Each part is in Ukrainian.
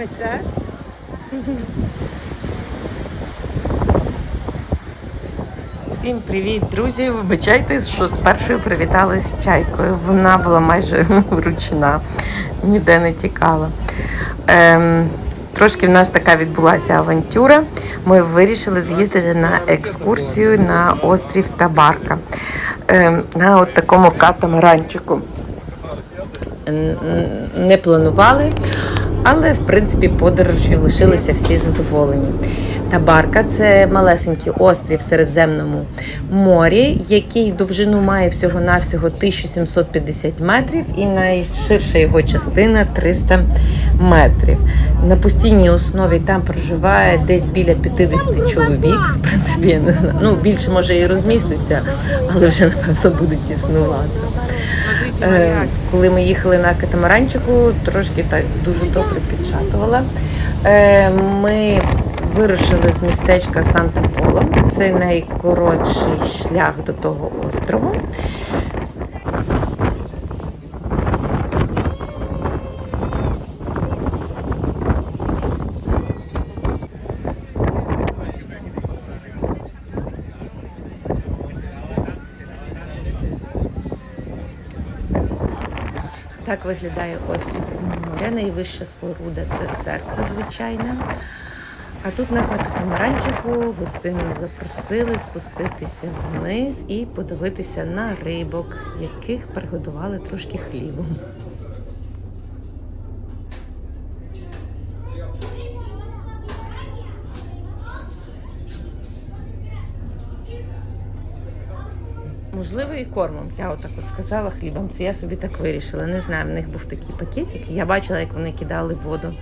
Подивимося. Всім привіт, друзі! Вибачайте, що з першою привіталась з чайкою. Вона була майже ручна, ніде не тікала. Ем, трошки в нас така відбулася авантюра. Ми вирішили з'їздити на екскурсію на острів Табарка. Ем, на от такому катамаранчику. Не планували, але в принципі подорожю лишилися всі задоволені. Табарка це малесенький острів в Середземному морі, який довжину має всього-навсього 1750 метрів, і найширша його частина 300 метрів. На постійній основі там проживає десь біля 50 чоловік. В принципі, я не знаю. Ну більше може і розміститься, але вже напевно будуть існувати. Е, коли ми їхали на катамаранчику, трошки так дуже добре підчатувала. Е, Ми вирушили з містечка Санта-Поло. Це найкоротший шлях до того острову. Так виглядає острів з моря. Найвища споруда це церква звичайна. А тут нас на катамаранчику гостинно запросили спуститися вниз і подивитися на рибок, яких пригодували трошки хлібом. Можливо, і кормом. Я отак от сказала хлібом. Це я собі так вирішила. Не знаю, в них був такий пакетик. Я бачила, як вони кидали воду,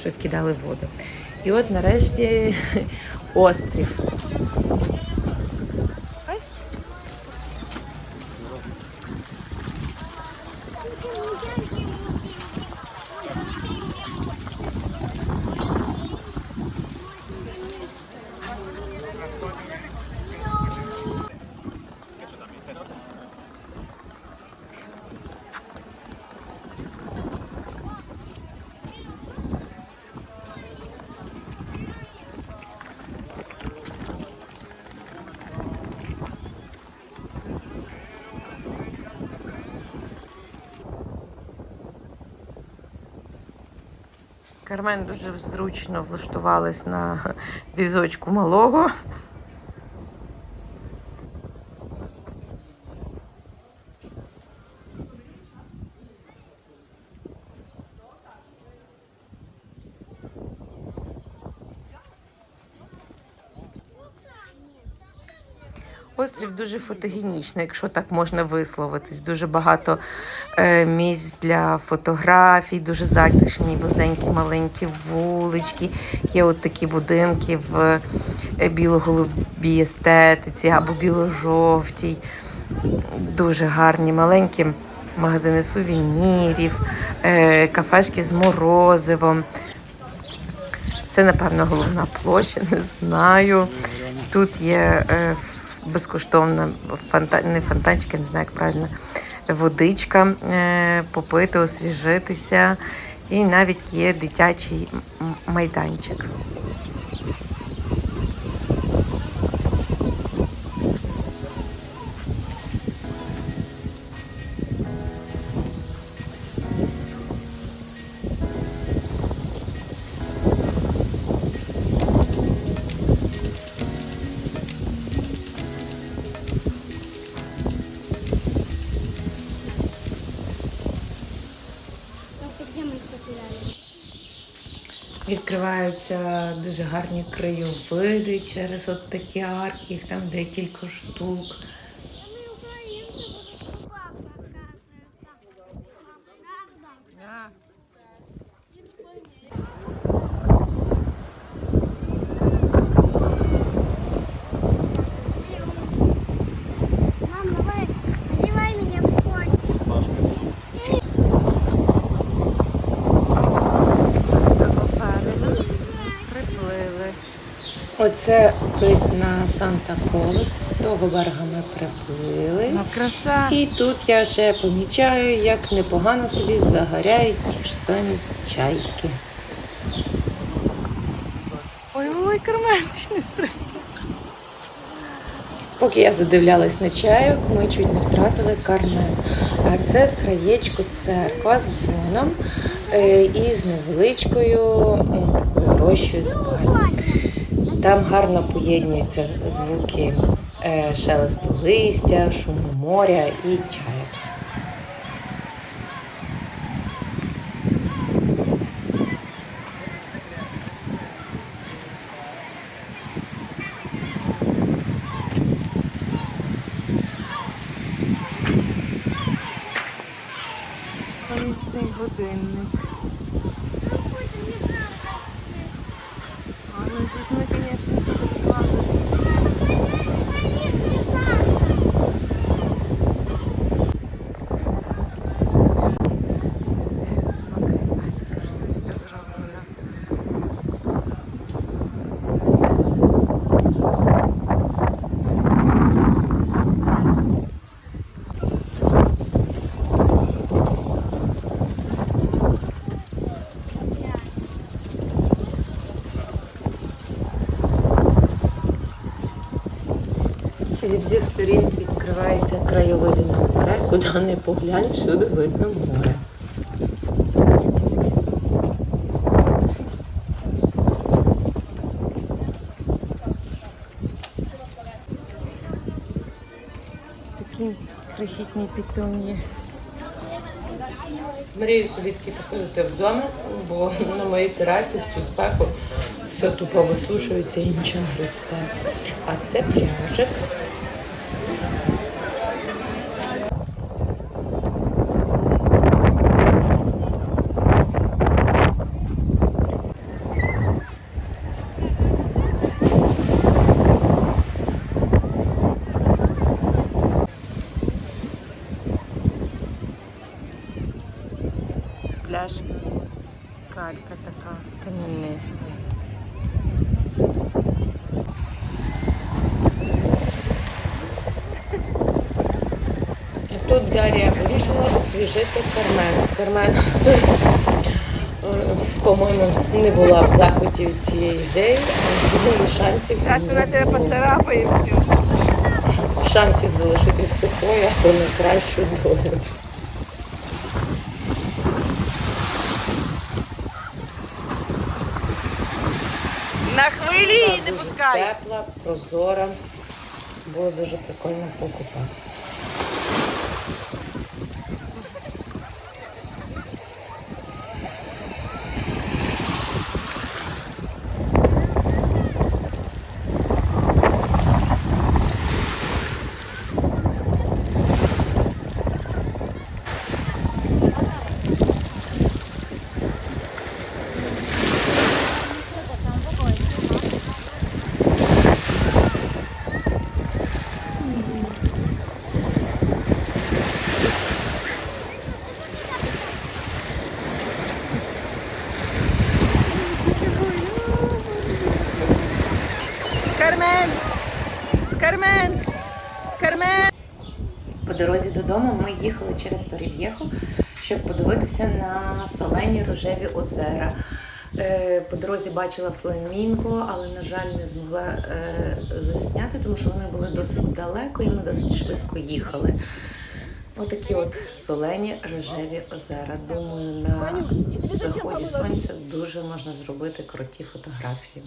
щось кидали в воду. І от нарешті острів. Кармен дуже зручно влаштувалась на візочку малого. Острів дуже фотогенічний, якщо так можна висловитись. Дуже багато е, місць для фотографій, дуже затишні, вузенькі, маленькі вулички. Є от такі будинки в е, біло-голубій естетиці або біло-жовтій. Дуже гарні, маленькі магазини сувенірів, е, кафешки з морозивом. Це, напевно, головна площа, не знаю. Тут є е, безкоштовна фонта... не фонтанчики, не знаю, як правильно, водичка, е, попити, освіжитися. І навіть є дитячий майданчик. Відкриваються дуже гарні краєвиди через от такі арки, їх там декілька штук. Оце вид на Санта-Полос. Того берега ми приплили. Ну, краса. І тут я ще помічаю, як непогано собі загоряють ті ж самі чайки. Ой, ой, Карменчик не. Поки я задивлялась на чайок, ми чуть не втратили кармен. А це з краєчку церква з дзвоном е, і з невеличкою м, такою рощою спальні. Там гарно поєднуються звуки е, шелесту листя, шуму моря і чаю. Годинник. А, ну тут ми, звісно, зроблена. Зі всіх сторін відкриваються краєвиди на море, куди не поглянь, всюди видно море. Такі крихітні питом'ї. Мрію собі таки посадити вдома, бо на моїй терасі в цю спеку все тупо висушується і нічого не росте. А це пляжик. Пляж. Калька така кам'яниста. Тут Дар'я вирішила освіжити Кармен. Кармен, е, по-моєму, не була в захваті від цієї ідеї, неї шансів. Вона тебе поцарапає. Шансів залишитись сухою або на кращу долю. На хвилі її не пускай. Тепла, прозора. Було дуже прикольно покупатися. Кармен! Кармен! Кармен! По дорозі додому ми їхали через Торів'єхо, щоб подивитися на солені рожеві озера. Е, По дорозі бачила фламінго, але, на жаль, не змогла е, засняти, тому що вони були досить далеко і ми досить швидко їхали. Отакі от солені рожеві озера. Думаю, на заході сонця дуже можна зробити круті фотографії.